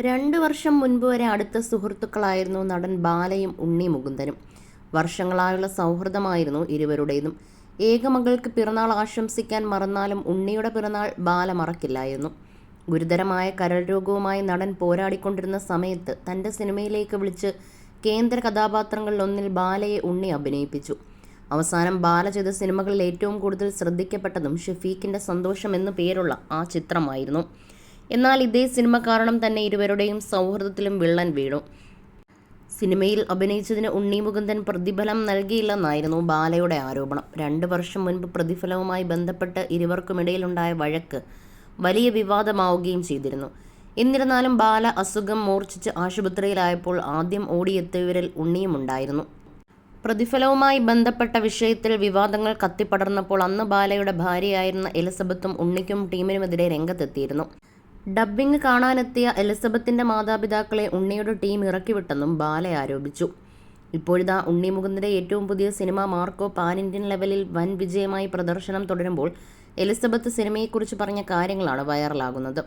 രണ്ട് വർഷം മുൻപ് വരെ അടുത്ത സുഹൃത്തുക്കളായിരുന്നു നടൻ ബാലയും ഉണ്ണി മുകുന്ദനും. വർഷങ്ങളായുള്ള സൗഹൃദമായിരുന്നു ഇരുവരുടേതും. ഏകമകൾക്ക് പിറന്നാൾ ആശംസിക്കാൻ മറന്നാലും ഉണ്ണിയുടെ പിറന്നാൾ ബാല മറക്കില്ലായിരുന്നു. ഗുരുതരമായ കരൾ രോഗവുമായി നടൻ പോരാടിക്കൊണ്ടിരുന്ന സമയത്ത് തന്റെ സിനിമയിലേക്ക് വിളിച്ച് കേന്ദ്ര കഥാപാത്രങ്ങളിലൊന്നിൽ ബാലയെ ഉണ്ണി അഭിനയിപ്പിച്ചു. അവസാനം ബാല ചെയ്ത സിനിമകളിൽ ഏറ്റവും കൂടുതൽ ശ്രദ്ധിക്കപ്പെട്ടതും ഷഫീഖിന്റെ സന്തോഷം എന്നു പേരുള്ള ആ ചിത്രമായിരുന്നു. എന്നാൽ ഇതേ സിനിമ കാരണം തന്നെ ഇരുവരുടെയും സൗഹൃദത്തിലും വിള്ളൻ വീണു. സിനിമയിൽ അഭിനയിച്ചതിന് ഉണ്ണി മുകുന്ദൻ പ്രതിഫലം നൽകിയില്ലെന്നായിരുന്നു ബാലയുടെ ആരോപണം. രണ്ട് വർഷം മുൻപ് പ്രതിഫലവുമായി ബന്ധപ്പെട്ട് ഇരുവർക്കുമിടയിലുണ്ടായ വഴക്ക് വലിയ വിവാദമാവുകയും ചെയ്തിരുന്നു. എന്നിരുന്നാലും ബാല അസുഖം മൂർച്ഛിച്ച് ആശുപത്രിയിലായപ്പോൾ ആദ്യം ഓടിയെത്തിയവരിൽ ഉണ്ണിയും ഉണ്ടായിരുന്നു പ്രതിഫലവുമായി ബന്ധപ്പെട്ട വിഷയത്തിൽ വിവാദങ്ങൾ കത്തിപ്പടർന്നപ്പോൾ അന്ന് ബാലയുടെ ഭാര്യയായിരുന്ന എലിസബത്തും ഉണ്ണിക്കും ടീമിനുമെതിരെ രംഗത്തെത്തിയിരുന്നു. ഡബ്ബിംഗ് കാണാനെത്തിയ എലിസബത്തിന്റെ മാതാപിതാക്കളെ ഉണ്ണിയുടെ ടീം ഇറക്കിവിട്ടെന്നും ബാല ആരോപിച്ചു. ഇപ്പോഴിതാ ഉണ്ണി മുകുന്ദന്റെ ഏറ്റവും പുതിയ സിനിമ മാർക്കോ പാൻ ഇന്ത്യൻ ലെവലിൽ വൻ വിജയമായി പ്രദർശനം തുടരുമ്പോൾ എലിസബത്ത് സിനിമയെക്കുറിച്ച് പറഞ്ഞ കാര്യങ്ങളാണ് വൈറലാകുന്നത്.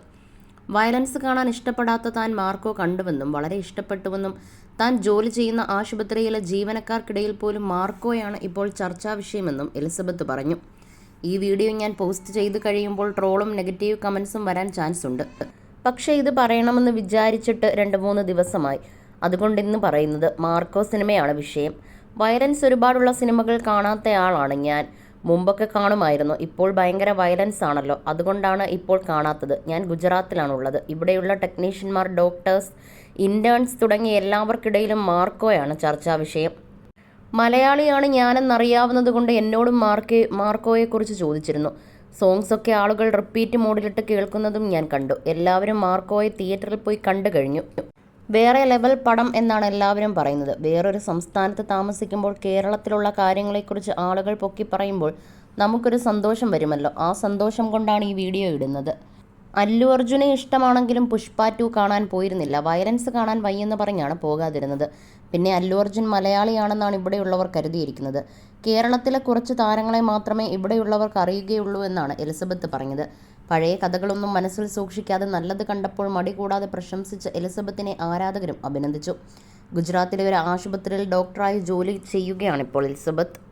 വയലൻസ് കാണാൻ ഇഷ്ടപ്പെടാത്ത താൻ മാർക്കോ കണ്ടുവെന്നും വളരെ ഇഷ്ടപ്പെട്ടുവെന്നും താൻ ജോലി ചെയ്യുന്ന ആശുപത്രിയിലെ ജീവനക്കാർക്കിടയിൽ പോലും മാർക്കോയാണ് ഇപ്പോൾ ചർച്ചാ വിഷയമെന്നും എലിസബത്ത് പറഞ്ഞു. ഈ വീഡിയോ ഞാൻ പോസ്റ്റ് ചെയ്ത് കഴിയുമ്പോൾ ട്രോളും നെഗറ്റീവ് കമൻസും വരാൻ ചാൻസ് ഉണ്ട്. പക്ഷേ ഇത് പറയണമെന്ന് വിചാരിച്ചിട്ട് രണ്ട് മൂന്ന് ദിവസമായി. അതുകൊണ്ട് ഇന്ന് പറയുന്നത് മാർക്കോ സിനിമയാണ് വിഷയം. വയലൻസ് ഒരുപാടുള്ള സിനിമകൾ കാണാത്ത ആളാണ് ഞാൻ. മുമ്പൊക്കെ കാണുമായിരുന്നു. ഇപ്പോൾ ഭയങ്കര വയലൻസ് ആണല്ലോ. അതുകൊണ്ടാണ് ഇപ്പോൾ കാണാത്തത്. ഞാൻ ഗുജറാത്തിലാണുള്ളത്. ഇവിടെയുള്ള ടെക്നീഷ്യന്മാർ ഡോക്ടേഴ്സ് ഇന്റേൺസ് തുടങ്ങിയ എല്ലാവർക്കിടയിലും മാർക്കോയാണ് ചർച്ചാ വിഷയം. മലയാളിയാണ് ഞാനെന്നറിയാവുന്നത് കൊണ്ട് എന്നോടും മാർക്കെ മാർക്കോയെക്കുറിച്ച് ചോദിച്ചിരുന്നു. സോങ്സ് ഒക്കെ ആളുകൾ റിപ്പീറ്റ് മോഡിലിട്ട് കേൾക്കുന്നതും ഞാൻ കണ്ടു. എല്ലാവരും മാർക്കോയെ തിയേറ്ററിൽ പോയി കണ്ടു കഴിഞ്ഞു. വേറെ ലെവൽ പടം എന്നാണ് എല്ലാവരും പറയുന്നത്. വേറൊരു സംസ്ഥാനത്ത് താമസിക്കുമ്പോൾ കേരളത്തിലുള്ള കാര്യങ്ങളെക്കുറിച്ച് ആളുകൾ പൊക്കി പറയുമ്പോൾ നമുക്കൊരു സന്തോഷം വരുമല്ലോ. ആ സന്തോഷം കൊണ്ടാണ് ഈ വീഡിയോ ഇടുന്നത്. അല്ലു അർജുനെ ഇഷ്ടമാണെങ്കിലും പുഷ്പ ടു കാണാൻ പോയിരുന്നില്ല. വയലൻസ് കാണാൻ വയ്യെന്ന് പറഞ്ഞാണ് പോകാതിരുന്നത്. പിന്നെ അല്ലു അർജുൻ മലയാളിയാണെന്നാണ് ഇവിടെയുള്ളവർ കരുതിയിരിക്കുന്നത്. കേരളത്തിലെ കുറച്ച് താരങ്ങളെ മാത്രമേ ഇവിടെയുള്ളവർക്ക് അറിയുകയുള്ളൂ എന്നാണ് എലിസബത്ത് പറഞ്ഞത്. പഴയ കഥകളൊന്നും മനസ്സിൽ സൂക്ഷിക്കാതെ നല്ലത് കണ്ടപ്പോൾ മടി കൂടാതെ പ്രശംസിച്ച എലിസബത്തിനെ ആരാധകരും അഭിനന്ദിച്ചു. ഗുജറാത്തിലെ ഒരു ആശുപത്രിയിൽ ഡോക്ടറായി ജോലി ചെയ്യുകയാണിപ്പോൾ എലിസബത്ത്.